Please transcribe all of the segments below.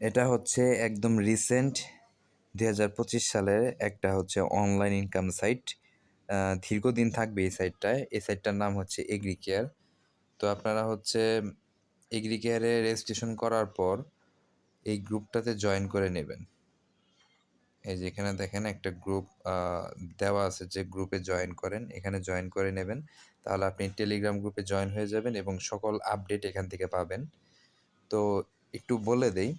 এটা হচ্ছে একদম রিসেন্ট দুই হাজার পঁচিশ সালের একটা হচ্ছে অনলাইন ইনকাম সাইট দীর্ঘদিন থাকবে এই সাইটটায় এই সাইটটার নাম হচ্ছে এগ্রিকেয়ার তো আপনারা হচ্ছে এগ্রিকেয়ারে রেজিস্ট্রেশন করার পর এই গ্রুপটাতে জয়েন করে নেবেন। এই যে এখানে দেখেন একটা গ্রুপ দেওয়া আছে যে গ্রুপে জয়েন করেন। এখানে জয়েন করে নেবেন। তাহলে আপনি টেলিগ্রাম গ্রুপে জয়েন হয়ে যাবেন এবং সকল আপডেট এখান থেকে পাবেন। তো একটু বলে দেই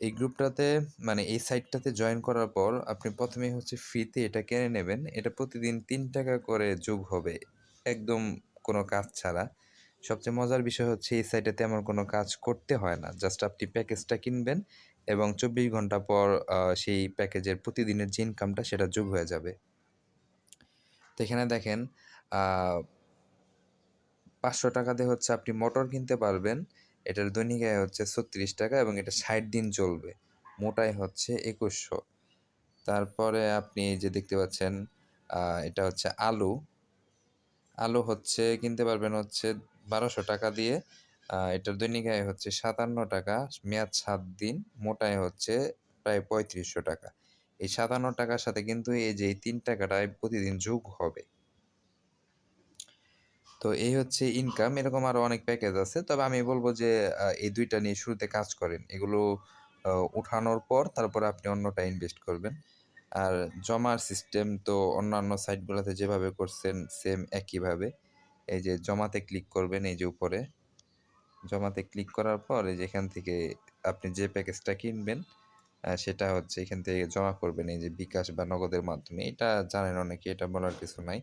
এই গ্রুপটাতে মানে এই সাইটটাতে জয়েন করার পর আপনি প্রথমেই হচ্ছে ফ্রিতে এটা কিনে নেবেন। এটা প্রতিদিন তিন টাকা করে যোগ হবে, একদম কোনো কাজ ছাড়া। সবচেয়ে মজার বিষয় হচ্ছে এই সাইটে তেমন কোনো কাজ করতে হয় না। জাস্ট আপনি প্যাকেজটা কিনবেন এবং চব্বিশ ঘণ্টা পর সেই প্যাকেজের প্রতিদিনের যে ইনকামটা সেটা যোগ হয়ে যাবে। তো এখানে দেখেন পাঁচশো টাকাতে হচ্ছে আপনি মোটর কিনতে পারবেন এটার দৈনিক আয় হচ্ছে ছত্রিশ টাকা এবং এটা ষাট দিন চলবে। মোটাই হচ্ছে একুশশো। তারপরে আপনি যে দেখতে পাচ্ছেন এটা হচ্ছে আলু। আলু হচ্ছে, কিনতে পারবেন হচ্ছে বারোশো টাকা দিয়ে। এটার দৈনিক আয় হচ্ছে সাতান্ন টাকা, মেয়াদ সাত দিন মোটায় হচ্ছে প্রায় পঁয়ত্রিশশো টাকা। এই সাতান্ন টাকার সাথে কিন্তু এই যে তিন টাকাটায় প্রতিদিন যোগ হবে। তো এই হচ্ছে ইনকাম এরকম আরও অনেক প্যাকেজ আছে। তবে আমি বলব যে এই দুইটা নিয়ে শুরুতে কাজ করেন। এগুলো উঠানোর পর তারপরে আপনি অন্যটা ইনভেস্ট করবেন। আর জমার সিস্টেম তো অন্যান্য সাইটগুলোতে যেভাবে করছেন সেম একইভাবে। এই যে জমাতে ক্লিক করবেন এই যে উপরে। জমাতে ক্লিক করার পর এই যে এখান থেকে আপনি যে প্যাকেজটা কিনবেন সেটা হচ্ছে এখান থেকে জমা করবেন। এই যে বিকাশ বা নগদের মাধ্যমে। এটা জানেন অনেকে, এটা বলার কিছু নাই।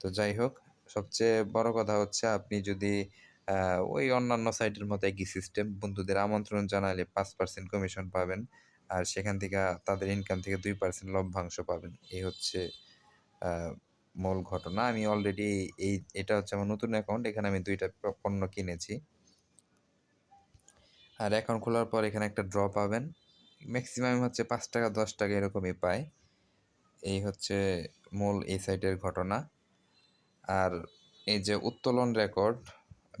তো যাই হোক সবচেয়ে বড় কথা হচ্ছে আপনি যদি ওই অন্যান্য সাইটের মতো একই সিস্টেম বন্ধুদের আমন্ত্রণ জানালে পাঁচ পার্সেন্ট কমিশন পাবেন। আর সেখান থেকে তাদের ইনকাম থেকে দুই পার্সেন্ট লভ্যাংশ পাবেন। এই হচ্ছে মূল ঘটনা। আমি অলরেডি এই, এটা হচ্ছে আমার নতুন অ্যাকাউন্ট এখানে আমি দুইটা পণ্য কিনেছি। আর অ্যাকাউন্ট খোলার পর এখানে একটা ড্র পাবেন। ম্যাক্সিমাম হচ্ছে পাঁচ টাকা, দশ টাকা এরকমই পায়। এই হচ্ছে মূল এই সাইটের ঘটনা। আর এই যে উত্তোলন রেকর্ড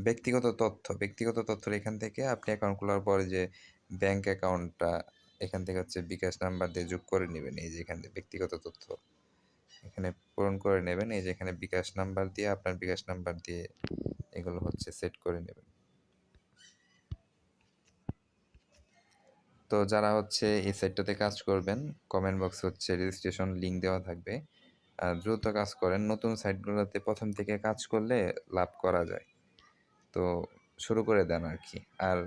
ব্যক্তিগত তথ্য, ব্যক্তিগত তথ্যের এখান থেকে আপনি অ্যাকাউন্ট খোলার পরে যে ব্যাংক অ্যাকাউন্টটা এখান থেকে হচ্ছে বিকাশ নাম্বার দিয়ে যোগ করে নেবেন, এই যে এখান ব্যক্তিগত তথ্য, এখানে পূরণ করে নেবেন, এই যে এখানে বিকাশ নাম্বার দিয়ে আপনার বিকাশ নাম্বার দিয়ে এগুলো হচ্ছে সেট করে নেবেন। তো যারা হচ্ছে এই সাইটটাতে কাজ করবেন কমেন্ট বক্স হচ্ছে রেজিস্ট্রেশন লিঙ্ক দেওয়া থাকবে। দ্রুত কাজ করেন। নতুন সাইটগুলোতে প্রথম থেকে কাজ করলে লাভ করা যায়। তো শুরু করে দেন আর কি। আর